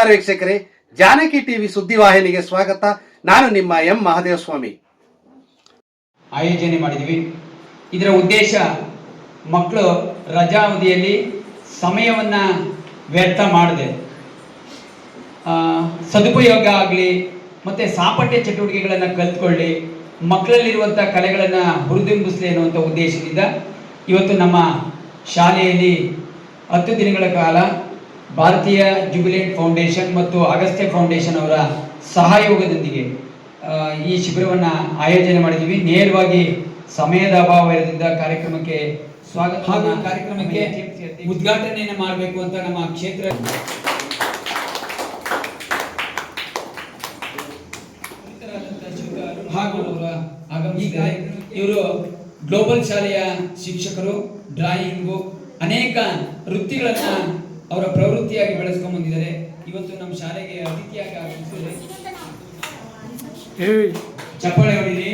ನಮಸ್ಕಾರ ವೀಕ್ಷಕರೇ. ಜಾನಕಿ ಟಿವಿ ಸುದ್ದಿವಾಹಿನಿಗೆ ಸ್ವಾಗತ. ನಾನು ನಿಮ್ಮ ಎಂ ಮಹದೇವಸ್ವಾಮಿ. ಆಯೋಜನೆ ಮಾಡಿದ್ವಿ ಇದರ ಉದ್ದೇಶ ಮಕ್ಕಳು ರಜಾ ಸಮಯವನ್ನು ವ್ಯರ್ಥ ಮಾಡದೆ ಸದುಪಯೋಗ ಆಗಲಿ, ಮತ್ತೆ ಸಾಪಟ್ಯ ಚಟುವಟಿಕೆಗಳನ್ನು ಕಲ್ತ್ಕೊಳ್ಳಿ ಮಕ್ಕಳಲ್ಲಿರುವಂಥ ಕಲೆಗಳನ್ನು ಹುರಿದುಂಬಿಸಲಿ ಅನ್ನುವಂಥ ಉದ್ದೇಶದಿಂದ ಇವತ್ತು ನಮ್ಮ ಶಾಲೆಯಲ್ಲಿ ಹತ್ತು ದಿನಗಳ ಕಾಲ ಭಾರತೀಯ ಜುಬಿಲೆಂಟ್ ಫೌಂಡೇಶನ್ ಮತ್ತು ಅಗಸ್ತ್ಯ ಫೌಂಡೇಶನ್ ಅವರ ಸಹಯೋಗದೊಂದಿಗೆ ಈ ಶಿಬಿರವನ್ನು ಆಯೋಜನೆ ಮಾಡಿದ್ದೀವಿ. ನೇರವಾಗಿ ಸಮಯದ ಅಭಾವ ಇರೋದ್ರಿಂದ ಕಾರ್ಯಕ್ರಮಕ್ಕೆ ಸ್ವಾಗತ. ಹಾಗೂ ಕಾರ್ಯಕ್ರಮಕ್ಕೆ ಉದ್ಘಾಟನೆಯನ್ನು ಮಾಡಬೇಕು ಅಂತ ನಮ್ಮ ಕ್ಷೇತ್ರ ಹಾಗೂ ಆಗಮಿಸಿದ ಇವರು ಗ್ಲೋಬಲ್ ಶಾಲೆಯ ಶಿಕ್ಷಕರು ಡ್ರಾಯಿಂಗು ಅನೇಕ ವೃತ್ತಿಗಳನ್ನ ಅವರ ಪ್ರವೃತ್ತಿಯಾಗಿ ಬೆಳೆಸ್ಕೊಂಡ್ ಬಂದಿದ್ದಾರೆ. ಇವತ್ತು ನಮ್ಮ ಶಾಲೆಗೆ ಅತಿಥಿಯಾಗಿ ಆಗಮಿಸಿದ್ದಾರೆ ಚಪ್ಪಾಳೆ ಹೊಡಿರಿ.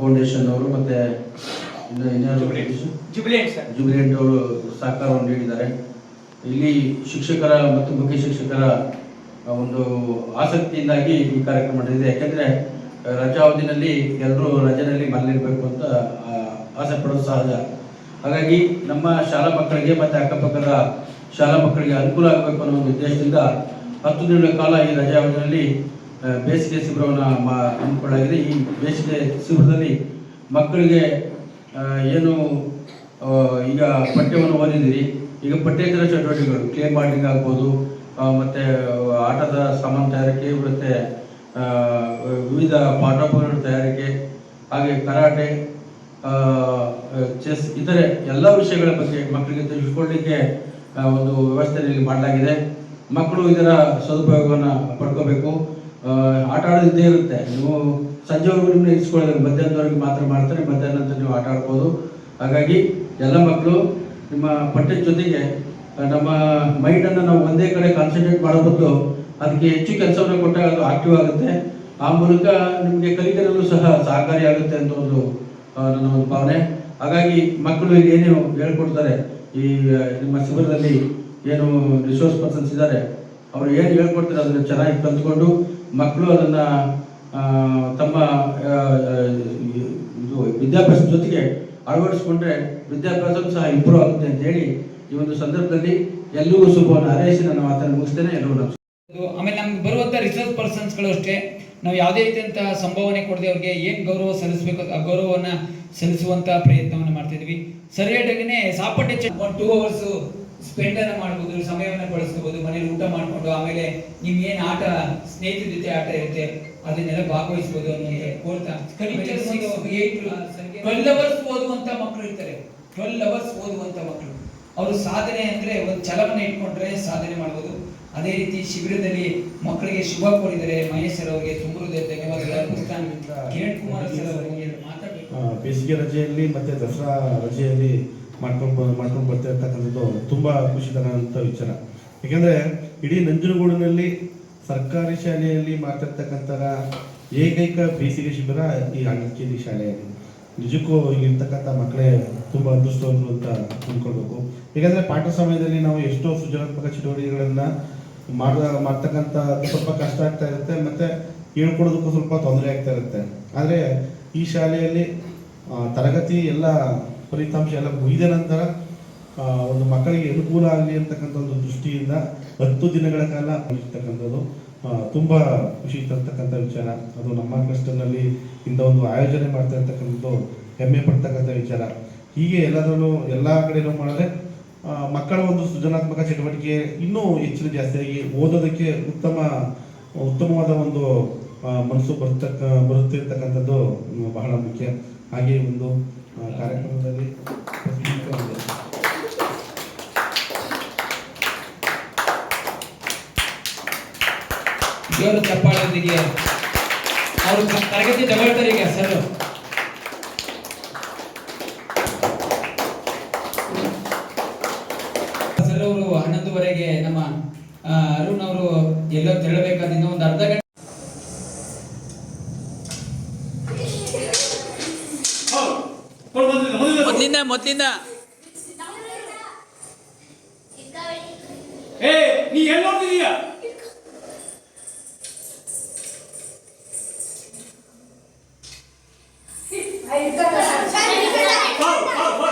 ಫೌಂಡೇಶನ್ ಅವರು ಮತ್ತೆ ಜುಬಿಲಿಯಂಟ್ ಅವರು ಸಹಕಾರವನ್ನು ನೀಡಿದ್ದಾರೆ. ಇಲ್ಲಿ ಶಿಕ್ಷಕರ ಮತ್ತು ಮುಖ್ಯ ಶಿಕ್ಷಕರ ಒಂದು ಆಸಕ್ತಿಯಿಂದಾಗಿ ಈ ಕಾರ್ಯಕ್ರಮ ನಡೆದಿದೆ. ಯಾಕೆಂದರೆ ರಜಾ ಅವಧಿನಲ್ಲಿ ಎಲ್ಲರೂ ರಜೆಯಲ್ಲಿ ಮನೇಲಿರ್ಬೇಕು ಅಂತ ಆಸೆ ಪಡೋದು ಸಹಜ. ಹಾಗಾಗಿ ನಮ್ಮ ಶಾಲಾ ಮಕ್ಕಳಿಗೆ ಮತ್ತು ಅಕ್ಕಪಕ್ಕದ ಶಾಲಾ ಮಕ್ಕಳಿಗೆ ಅನುಕೂಲ ಆಗಬೇಕು ಅನ್ನೋ ಒಂದು ಉದ್ದೇಶದಿಂದ ಹತ್ತು ದಿನಗಳ ಕಾಲ ಈ ರಜಾ ಅವಧಿಯಲ್ಲಿ ಆ, ಬೇಸಿಗೆ ಶಿಬಿರವನ್ನು ಮಾ- ಹಮ್ಮಿಕೊಳ್ಳಲಾಗಿದೆ. ಈ ಬೇಸಿಗೆ ಶಿಬಿರದಲ್ಲಿ ಮಕ್ಕಳಿಗೆ ಏನು ಈಗ ಪಠ್ಯವನ್ನು ಓದಿದ್ದೀರಿ. ಈಗ ಪಠ್ಯೇತರ ಚಟುವಟಿಕೆಗಳು ಕ್ಲೇ ಮಾಡ್ಲಿಂಗ್ ಆಗ್ಬೋದು ಮತ್ತು ಆಟದ ಸಾಮಾನು ತಯಾರಿಕೆ, ಮತ್ತೆ ವಿವಿಧ ಪಾಠೋಪಕರಣ ತಯಾರಿಕೆ, ಹಾಗೆ ಕರಾಟೆ ಚೆಸ್, ಇತರೆ ಎಲ್ಲ ವಿಷಯಗಳ ಬಗ್ಗೆ ಮಕ್ಕಳಿಗೆ ತಿಳಿಸ್ಕೊಳ್ಳಿಕ್ಕೆ ಒಂದು ವ್ಯವಸ್ಥೆಯಲ್ಲಿ ಮಾಡಲಾಗಿದೆ. ಮಕ್ಕಳು ಇದರ ಸದುಪಯೋಗವನ್ನು ಪಡ್ಕೋಬೇಕು. ಆಟ ಆಡೋದಿದ್ದೇ ಇರುತ್ತೆ. ನೀವು ಸಂಜೆವರೆಗೂ ನಿಮ್ಮನ್ನ ಇರಿಸ್ಕೊಳ್ಳೋದು ಮಧ್ಯಾಹ್ನದವರೆಗೆ ಮಾತ್ರ ಮಾಡ್ತಾರೆ. ಮಧ್ಯಾಹ್ನ ನಂತರ ನೀವು ಆಟ ಆಡ್ಬೋದು. ಹಾಗಾಗಿ ಎಲ್ಲ ಮಕ್ಕಳು ನಿಮ್ಮ ಪಠ್ಯದ ಜೊತೆಗೆ ನಮ್ಮ ಮೈಂಡನ್ನು ನಾವು ಒಂದೇ ಕಡೆ ಕಾನ್ಸಂಟ್ರೇಟ್ ಮಾಡೋ ಬದಲು ಅದಕ್ಕೆ ಹೆಚ್ಚು ಕೆಲಸವನ್ನು ಕೊಟ್ಟಾಗ ಅದು ಆಕ್ಟಿವ್ ಆಗುತ್ತೆ. ಆ ಮೂಲಕ ನಿಮಗೆ ಕಲಿಕೆಯಲ್ಲೂ ಸಹ ಸಹಕಾರಿ ಆಗುತ್ತೆ ಅಂತ ಒಂದು ನನ್ನ ಒಂದು ಭಾವನೆ. ಹಾಗಾಗಿ ಮಕ್ಕಳು ಏನು ಹೇಳ್ಕೊಡ್ತಾರೆ, ಈ ನಿಮ್ಮ ಶಿಬಿರದಲ್ಲಿ ಏನು ರಿಸೋರ್ಸ್ ಪರ್ಸನ್ಸ್ ಇದ್ದಾರೆ, ಅವರು ಏನು ಹೇಳ್ಕೊಡ್ತಾರೆ ಅದನ್ನು ಚೆನ್ನಾಗಿ ಕಲ್ತ್ಕೊಂಡು ಮಕ್ಕಳು ಅದನ್ನು ತಮ್ಮ ಇದು ವಿದ್ಯಾಭ್ಯಾಸದ ಜೊತೆಗೆ ಅಳವಡಿಸ್ಕೊಂಡ್ರೆ ವಿದ್ಯಾಭ್ಯಾಸ ಸಹ ಇಂಪ್ರೂವ್ ಆಗುತ್ತೆ ಅಂತ ಹೇಳಿ ಈ ಒಂದು ಸಂದರ್ಭದಲ್ಲಿ ಎಲ್ಲರಿಗೂ ಶುಭವನ್ನು ಹಾರೈಸಿ ನನ್ನ ಮಾತನ್ನು ಮುಗಿಸ್ತೇನೆ. ಎಲ್ಲರೂ ನಮಸ್ಕಾರ. ಅದು ಆಮೇಲೆ ನಮ್ಗೆ ಬರುವಂತ ರಿಸರ್ಚ್ ಪರ್ಸನ್ಸ್ಗಳು ಅಷ್ಟೇ ನಾವು ಯಾವುದೇ ರೀತಿಯಂತಹ ಸಂಭಾವನೆ ಕೊಡದೆ ಅವ್ರಿಗೆ ಏನು ಗೌರವ ಸಲ್ಲಿಸಬೇಕು ಆ ಗೌರವವನ್ನ ಸಲ್ಲಿಸುವಂತ ಪ್ರಯತ್ನವನ್ನು ಮಾಡ್ತಿದ್ವಿ ಸರಿಯಾದಾಗಿನೇ ಸಾಪಟ್ಟೆ ಒಂದು ಟೂ ಅವರ್ಸ್ ಸ್ಪೆಂಡ್ ಅನ್ನ ಮಾಡ್ಬೋದು ಸಮಯವನ್ನ ಬಳಸ್ಕೋಬಹುದು ಮನೇಲಿ ಊಟ ಮಾಡ್ಕೊಂಡು ಆಮೇಲೆ ನಿಮ್ಗೇನು ಏನ್ ಆಟ ಸ್ನೇಹಿತರ ಜೊತೆ ಆಟ ಇರುತ್ತೆ ಅದನ್ನೆಲ್ಲ ಭಾಗವಹಿಸಬಹುದು ಅನ್ನೋದು ಕೋರ್ತಾ ಟ್ವೆಲ್ ಅವರ್ಸ್ ಓದುವಂತ ಮಕ್ಕಳು ಇರ್ತಾರೆ. ಟ್ವೆಲ್ ಅವರ್ಸ್ ಓದುವಂತ ಮಕ್ಕಳು ಅವರು ಸಾಧನೆ ಅಂದ್ರೆ ಒಂದು ಛಲವನ್ನ ಇಟ್ಕೊಂಡ್ರೆ ಸಾಧನೆ ಮಾಡ್ಬೋದು. ಅದೇ ರೀತಿ ಶಿಬಿರದಲ್ಲಿ ಮಕ್ಕಳಿಗೆ ಶುಭ ಕೊಡಿದರೆ ಮಹೇಶ್ ಸರ್ ಅವರಿಗೆ ತುಂಬ ಕಿರಣ್ ಕುಮಾರ್ ಸರ್ ಅವರಿಗೆ ಬೇಸಿಗೆ ರಜೆಯಲ್ಲಿ ಮತ್ತೆ ದಸರಾ ರಜೆಯಲ್ಲಿ ಮಾಡ್ಕೊಂಡು ಬ- ಮಾಡ್ಕೊಂಡು ಬರ್ತಾ ಇರ್ತಕ್ಕಂಥದ್ದು ತುಂಬಾ ಖುಷಿ ತರೋಂಥ ವಿಚಾರ. ಯಾಕಂದ್ರೆ ಇಡೀ ನಂಜನಗೂಡಿನಲ್ಲಿ ಸರ್ಕಾರಿ ಶಾಲೆಯಲ್ಲಿ ಮಾಡ್ತಿರ್ತಕ್ಕಂಥ ಏಕೈಕ ಬೇಸಿಗೆ ಶಿಬಿರ ಈ ಅಂಗನವಾಡಿ ಶಾಲೆಯಲ್ಲಿ ನಿಜಕ್ಕೂ ಇಲ್ಲಿರ್ತಕ್ಕಂಥ ಮಕ್ಕಳೇ ತುಂಬ ಅದೃಷ್ಟವಂತರು ಅಂತ ಅಂದ್ಕೊಳ್ಬೇಕು ಯಾಕಂದ್ರೆ ಪಾಠ ಸಮಯದಲ್ಲಿ ನಾವು ಎಷ್ಟೋ ಸೃಜನಾತ್ಮಕ ಚಟುವಟಿಕೆಗಳನ್ನು ಮಾಡ ಮಾಡ್ತಕ್ಕಂಥ ಸ್ವಲ್ಪ ಕಷ್ಟ ಆಗ್ತಾ ಇರುತ್ತೆ, ಮತ್ತೆ ಹೇಳ್ಕೊಡೋದಕ್ಕೂ ಸ್ವಲ್ಪ ತೊಂದರೆ ಆಗ್ತಾ ಇರುತ್ತೆ. ಆದರೆ ಈ ಶಾಲೆಯಲ್ಲಿ ತರಗತಿ ಎಲ್ಲ ಫಲಿತಾಂಶ ಎಲ್ಲ ಮುಗಿದ ನಂತರ ಒಂದು ಮಕ್ಕಳಿಗೆ ಅನುಕೂಲ ಆಗಲಿ ಅಂತಕ್ಕಂಥ ಒಂದು ದೃಷ್ಟಿಯಿಂದ ಹತ್ತು ದಿನಗಳ ಕಾಲ ಇರ್ತಕ್ಕಂಥದ್ದು. ತುಂಬಾ ಖುಷಿ ತರ್ತಕ್ಕಂಥ ವಿಚಾರ. ಅದು ನಮ್ಮ ಕ್ಲಸ್ಟರ್ನಲ್ಲಿ ಇಂಥ ಒಂದು ಆಯೋಜನೆ ಮಾಡ್ತಾ ಇರ್ತಕ್ಕಂಥದ್ದು ಹೆಮ್ಮೆ ಪಡ್ತಕ್ಕಂಥ ವಿಚಾರ. ಹೀಗೆ ಎಲ್ಲದರಲ್ಲೂ ಎಲ್ಲ ಕಡೆನೂ ಮಾಡಿದ್ರೆ ಮಕ್ಕಳ ಒಂದು ಸೃಜನಾತ್ಮಕ ಚಟುವಟಿಕೆ ಇನ್ನೂ ಹೆಚ್ಚಿನ ಜಾಸ್ತಿಯಾಗಿ ಓದೋದಕ್ಕೆ ಉತ್ತಮ, ಉತ್ತಮವಾದ ಒಂದು ಮನಸ್ಸು ಬರ್ತಕ್ಕ, ಬರುತ್ತಿರ್ತಕ್ಕಂಥದ್ದು ಬಹಳ ಮುಖ್ಯ. ಹಾಗೆ ಒಂದು ಕಾರ್ಯಕ್ರಮದಲ್ಲಿ ಜೋರು ಚಪ್ಪಾಳೊಂದಿಗೆ ಅವರು ತರಗತಿ ತಗೊಳ್ತಾರೆ ಈಗ ಸರ್. ಸರ್ ಅವರು ಹನ್ನೊಂದುವರೆಗೆ ನಮ್ಮ ಅರುಣ್ ಅವರು ಎಲ್ಲೋ ತೆರಳಬೇಕಾದ ಒಂದು ಅರ್ಧ ಗಂಟೆ ಮೊದಲಿಂದ ಮೊದ್ಲಿಂದ. ಏ ನೀ ಎಲ್ಲಿ ನೋಡ್ತಿದೀಯ? はい、歌った。